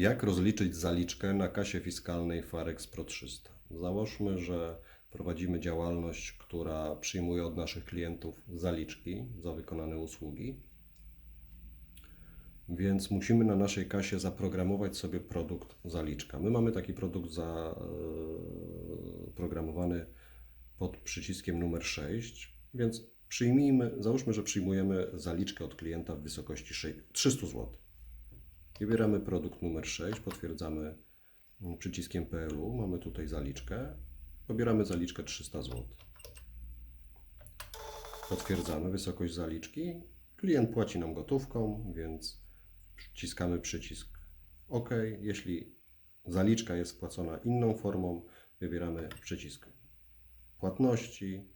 Jak rozliczyć zaliczkę na kasie fiskalnej Farex Pro 300? Załóżmy, że prowadzimy działalność, która przyjmuje od naszych klientów zaliczki za wykonane usługi. Więc musimy na naszej kasie zaprogramować sobie produkt zaliczka. My mamy taki produkt zaprogramowany pod przyciskiem numer 6, więc przyjmijmy, załóżmy, że przyjmujemy zaliczkę od klienta w wysokości sze- 300 zł. Wybieramy produkt numer 6, potwierdzamy mm, przyciskiem PLU, mamy tutaj zaliczkę, pobieramy zaliczkę 300 zł. Potwierdzamy wysokość zaliczki, klient płaci nam gotówką, więc wciskamy przycisk OK. Jeśli zaliczka jest wpłacona inną formą, wybieramy przycisk płatności.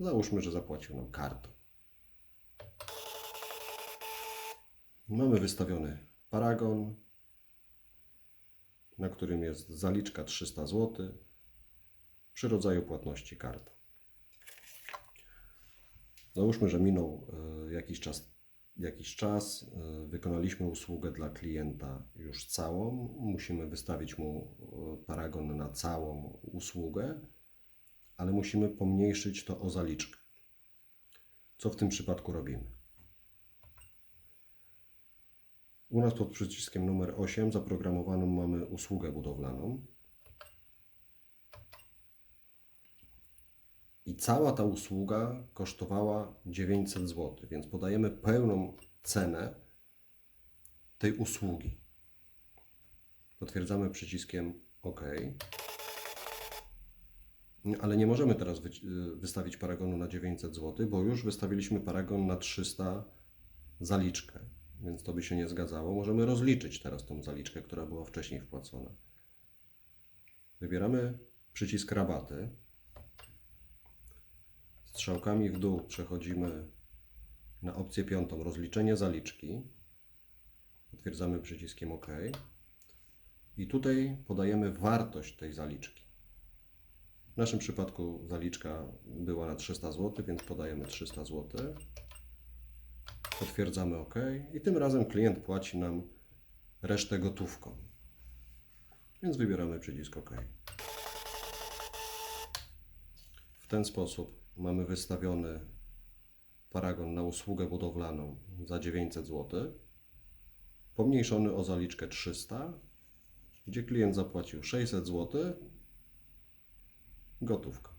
Załóżmy, że zapłacił nam kartą. Mamy wystawiony paragon, na którym jest zaliczka 300 zł przy rodzaju płatności karta. Załóżmy, że minął e, jakiś czas, jakiś czas, e, wykonaliśmy usługę dla klienta już całą, musimy wystawić mu e, paragon na całą usługę, ale musimy pomniejszyć to o zaliczkę. Co w tym przypadku robimy? U nas pod przyciskiem numer 8 zaprogramowaną mamy usługę budowlaną. I cała ta usługa kosztowała 900 zł, więc podajemy pełną cenę tej usługi. Potwierdzamy przyciskiem OK. Ale nie możemy teraz wy, wystawić paragonu na 900 zł, bo już wystawiliśmy paragon na 300 zaliczkę, więc to by się nie zgadzało. Możemy rozliczyć teraz tą zaliczkę, która była wcześniej wpłacona. Wybieramy przycisk rabaty. Strzałkami w dół przechodzimy na opcję piątą rozliczenie zaliczki. Potwierdzamy przyciskiem OK. I tutaj podajemy wartość tej zaliczki. W naszym przypadku zaliczka była na 300 zł, więc podajemy 300 zł. Potwierdzamy OK. I tym razem klient płaci nam resztę gotówką. Więc wybieramy przycisk OK. W ten sposób mamy wystawiony paragon na usługę budowlaną za 900 zł, pomniejszony o zaliczkę 300, gdzie klient zapłacił 600 zł, gotówka.